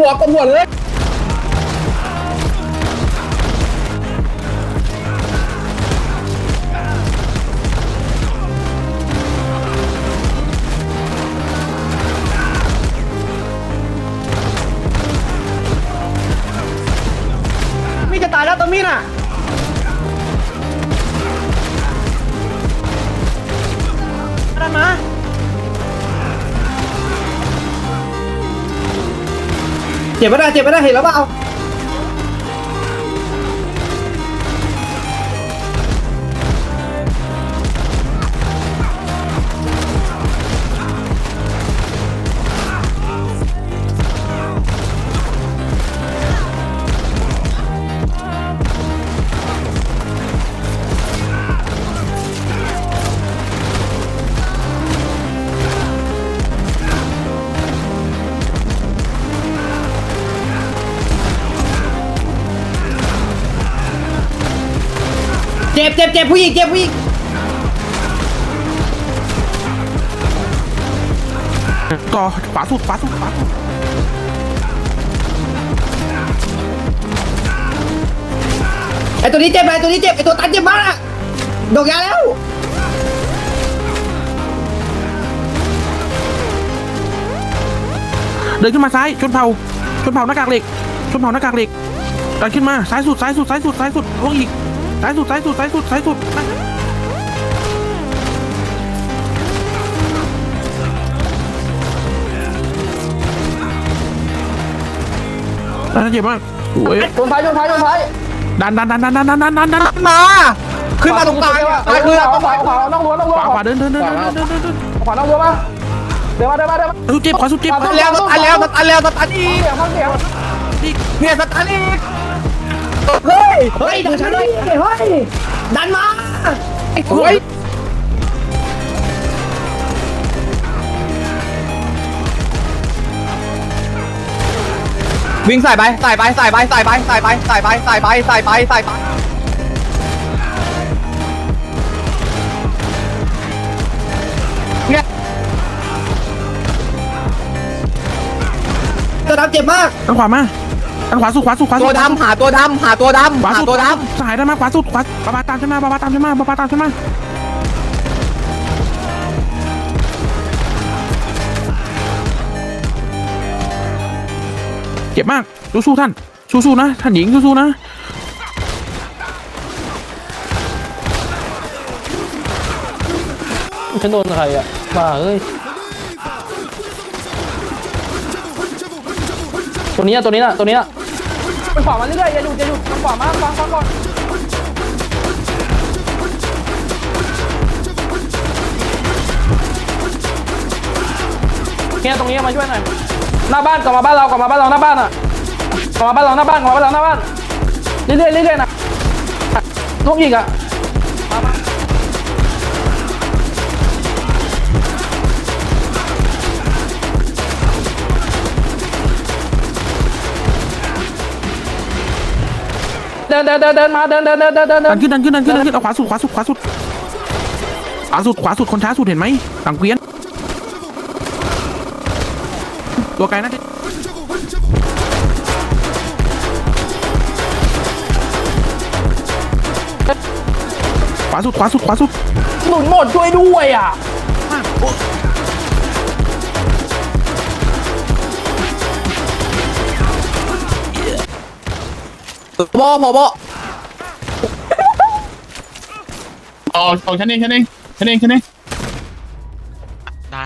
หัวกดหัวเลยมีจะตายแล้วตรงนี้น่ะมา เจ็บไม่ได้เจ็บไม่ได้เห็นแล้วเปล่า จ็บเจ็บเจ็บผู้หญิงเจ็บผู้หญิงก่อขวาสุดขวาสุดขวาสุดไอตัวนี้เจ็บไอตัวนี้เจ็บไอตัวตันเจ็บมากอะดอกยาแล้วเดินขึ้นมาซ้ายชนเผาชนเผาหน้ากากเหล็กชนเผาหน้ากากเหล็กดันขึ้นมาซ้ายสุดซ้ายสุดซ้ายสุดซ้ายสุดลงอีก ซ้ายสุดซ้ายสุดซ้ายสุดซ้ายสุดนั่นนั่นเจ็บมากโอ้ยชนท้ายชนท้ายชนท้ายดันดันดันดันดันดันดันดันดันมาขึ้นมาตรงกลางขวาตายคือขวาขวาน้องรั้วน้องรั้วขวาขวาเดินเดินเดินเดินเดินเดินเดินขวาน้องรั้วมาเดี๋ยวมาเดี๋ยวมาเดี๋ยวมาสุดเจ็บขวาสุดเจ็บตันแล้วตันแล้วตันแล้วตันอีกเสียงฟังเสียงเนี่ยตันอีก เฮ้ย เฮ้ยดันมาเฮ้ย ดันมาเฮ้ยวิ่งใส่ไปใส่ไปใส่ไปใส่ไปใส่ไปใส่ไปใส่ไปใส่ไปใส่ไปเนี่ยตัวดำเจ็บมากทางขวามา ทางขวาสุดขวาสุดขวาสุตัวดดำหาตัวดำหาตัวดำขวาหาสุดตัวดสหายได้มาขวาสุดขวาบาบาตามฉันมาบาบาตามฉันมาบาบาตามฉันมาเจ็บมากสู้ๆท่านสู้ๆนะท่านหญิงสู้ๆนะฉันโดนใครอะบ้าเอ้ย ตัวนี้อะตัวนี้น่ะตัวนี้น่ะ มันขวามาเรื่อยๆอย่าหยุดอย่าหยุดมันขวามาฟังฟังก่อนเนี่ยตรงนี้มาช่วยหน่อยหน้าบ้านกลับมาบ้านเรากลับมาบ้านเราหน้าบ้านอะกลับมาบ้านเราหน้าบ้านกลับมาบ้านเราหน้าบ้านเรื่อยๆเรื่อยๆนะลูกอีกอะมา เดินเดินเดินเดินมาเดินเดินเดินเดินเดินเดิดันนขึ้นดันขึ้นดันขึ้นดันขึ้นเอาขวาสุดขวาสุดขวาสุดขวาสุดขวาสุดคนช้าสุดเห็นไหมต่างเกวียนตัวไกลนะขวาสุดขวาสุดขวาสุดหนุนหมดช่วยด้วยอะ บอพอบอออกออกฉันเองฉันเองฉันเองฉันเองได้